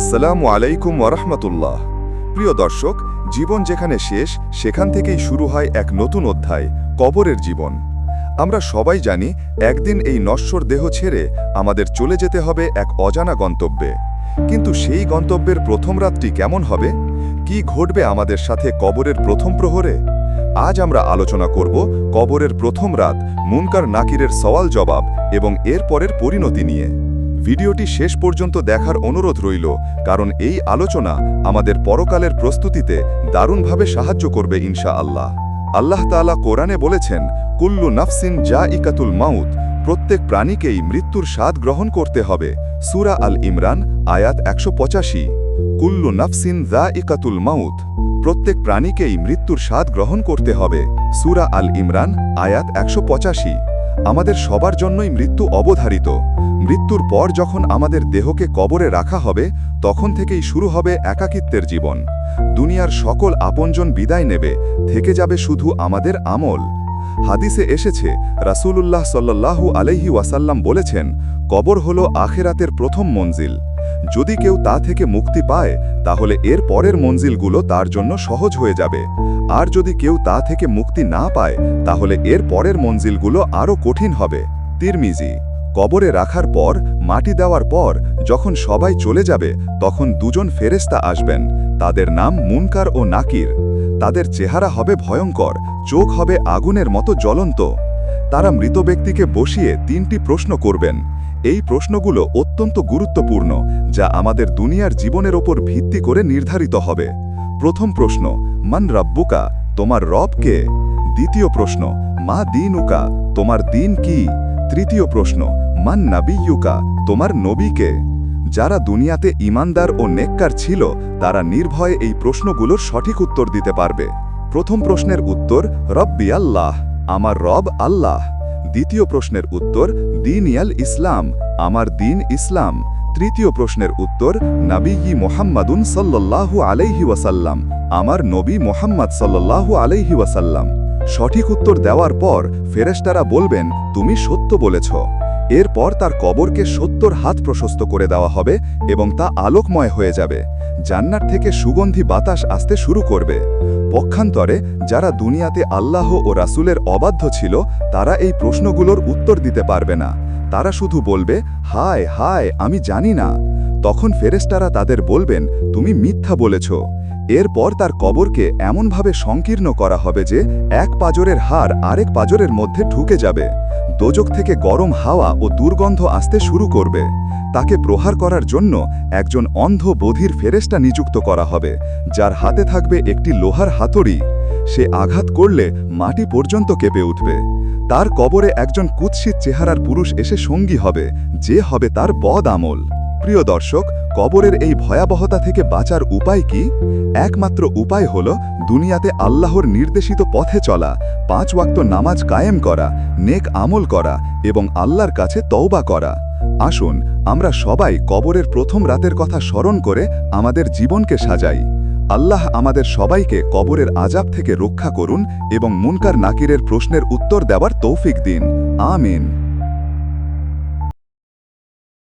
আসসালামু আলাইকুম ওরহমতুল্লাহ প্রিয় দর্শক, জীবন যেখানে শেষ, সেখান থেকেই শুরু হয় এক নতুন অধ্যায়, কবরের জীবন। আমরা সবাই জানি, একদিন এই নশ্বর দেহ ছেড়ে আমাদের চলে যেতে হবে এক অজানা গন্তব্যে। কিন্তু সেই গন্তব্যের প্রথম রাতটি কেমন হবে? কি ঘটবে আমাদের সাথে কবরের প্রথম প্রহরে? আজ আমরা আলোচনা করব কবরের প্রথম রাত, মুনকার নাকিরের সওয়াল জবাব এবং এর পরের পরিণতি নিয়ে। ভিডিওটি শেষ পর্যন্ত দেখার অনুরোধ রইল, কারণ এই আলোচনা আমাদের পরকালের প্রস্তুতিতে দারুণভাবে সাহায্য করবে ইনশা আল্লাহ আল্লাহ তাআলা কোরআনে বলেছেন, কুল্লু নাফসিন জা ইকাতুল মাউত প্রত্যেক প্রাণীকেই মৃত্যুর স্বাদ গ্রহণ করতে হবে। সুরা আল ইমরান, আয়াত একশো পঁচাশি। কুল্লু নাফসিন জা ইকাতুল মাউত প্রত্যেক প্রাণীকেই মৃত্যুর স্বাদ গ্রহণ করতে হবে। সুরা আল ইমরান, আয়াত একশো পঁচাশি। আমাদের সবার জন্যই মৃত্যু অবধারিত মৃত্যুর পর যখন আমাদের দেহকে কবরে রাখা হবে, তখন থেকেই শুরু হবে একাকিত্বের জীবন। দুনিয়ার সকল আপনজন বিদায় নেবে, থেকে যাবে শুধু আমাদের আমল। হাদিসে এসেছে, রাসূলুল্লাহ সাল্লাল্লাহু আলাইহি ওয়াসাল্লাম বলেছেন, কবর হল আখেরাতের প্রথম মঞ্জিল। যদি কেউ তা থেকে মুক্তি পায়, তাহলে এর পরের মঞ্জিলগুলো তার জন্য সহজ হয়ে যাবে। আর যদি কেউ তা থেকে মুক্তি না পায়, তাহলে এর পরের মঞ্জিলগুলো আরও কঠিন হবে। তিরমিজি কবরে রাখার পর, মাটি দেওয়ার পর, যখন সবাই চলে যাবে, তখন দুজন ফেরেস্তা আসবেন। তাদের নাম মুনকার ও নাকির। তাদের চেহারা হবে ভয়ঙ্কর, চোখ হবে আগুনের মতো জ্বলন্ত। তারা মৃত ব্যক্তিকে বসিয়ে তিনটি প্রশ্ন করবেন। এই প্রশ্নগুলো অত্যন্ত গুরুত্বপূর্ণ, যা আমাদের দুনিয়ার জীবনের ওপর ভিত্তি করে নির্ধারিত হবে। প্রথম প্রশ্ন, মান রাব্বুকা, তোমার রব কে? দ্বিতীয় প্রশ্ন, মা দিন উকা তোমার দিন কি? তৃতীয় প্রশ্ন মান নাবিয়ুকা তোমার নবীকে। যারা দুনিয়াতে ইমানদার ও নেককার ছিল, তারা নির্ভয়ে এই প্রশ্নগুলোর সঠিক উত্তর দিতে পারবে। প্রথম প্রশ্নের উত্তর, রব্বি আল্লাহ, আমার রব আল্লাহ। দ্বিতীয় প্রশ্নের উত্তর, দিন ইয়াল ইসলাম, আমার দিন ইসলাম। তৃতীয় প্রশ্নের উত্তর নাবিয়ি মোহাম্মদুন সাল্লাল্লাহু আলাইহি ওয়াসাল্লাম, আমার নবী মোহাম্মদ সাল্লাল্লাহু আলাইহি ওয়াসাল্লাম। সঠিক উত্তর দেওয়ার পর ফেরেস্তারা বলবেন, তুমি সত্য বলেছ। এরপর তার কবরকে সত্তর হাত প্রশস্ত করে দেওয়া হবে এবং তা আলোকময় হয়ে যাবে। জান্নার থেকে সুগন্ধি বাতাস আসতে শুরু করবে। পক্ষান্তরে, যারা দুনিয়াতে আল্লাহ ও রাসূলের অবাধ্য ছিল, তারা এই প্রশ্নগুলোর উত্তর দিতে পারবে না। তারা শুধু বলবে, হায় হায়, আমি জানি না। তখন ফেরেস্তারা তাদের বলবেন, তুমি মিথ্যা বলেছ। এরপর তার কবরকে এমনভাবে সংকীর্ণ করা হবে যে এক পাজরের হার আরেক পাজরের মধ্যে ঢুকে যাবে। দোজক থেকে গরম হাওয়া ও দুর্গন্ধ আসতে শুরু করবে। তাকে প্রহার করার জন্য একজন অন্ধ বধির ফেরেস্টা নিযুক্ত করা হবে, যার হাতে থাকবে একটি লোহার হাতড়ি। সে আঘাত করলে মাটি পর্যন্ত কেঁপে উঠবে। তার কবরে একজন কুৎসিত চেহারার পুরুষ এসে সঙ্গী হবে, যে হবে তার বদ আমল। প্রিয় দর্শক, কবরের এই ভয়াবহতা থেকে বাঁচার উপায় কি? একমাত্র উপায় হল দুনিয়াতে আল্লাহর নির্দেশিত পথে চলা, পাঁচ ওয়াক্ত নামাজ কায়েম করা, নেক আমল করা এবং আল্লাহর কাছে তওবা করা। আসুন, আমরা সবাই কবরের প্রথম রাতের কথা স্মরণ করে আমাদের জীবনকে সাজাই। আল্লাহ আমাদের সবাইকে কবরের আজাব থেকে রক্ষা করুন এবং মুনকার নাকিরের প্রশ্নের উত্তর দেওয়ার তৌফিক দিন। আমিন।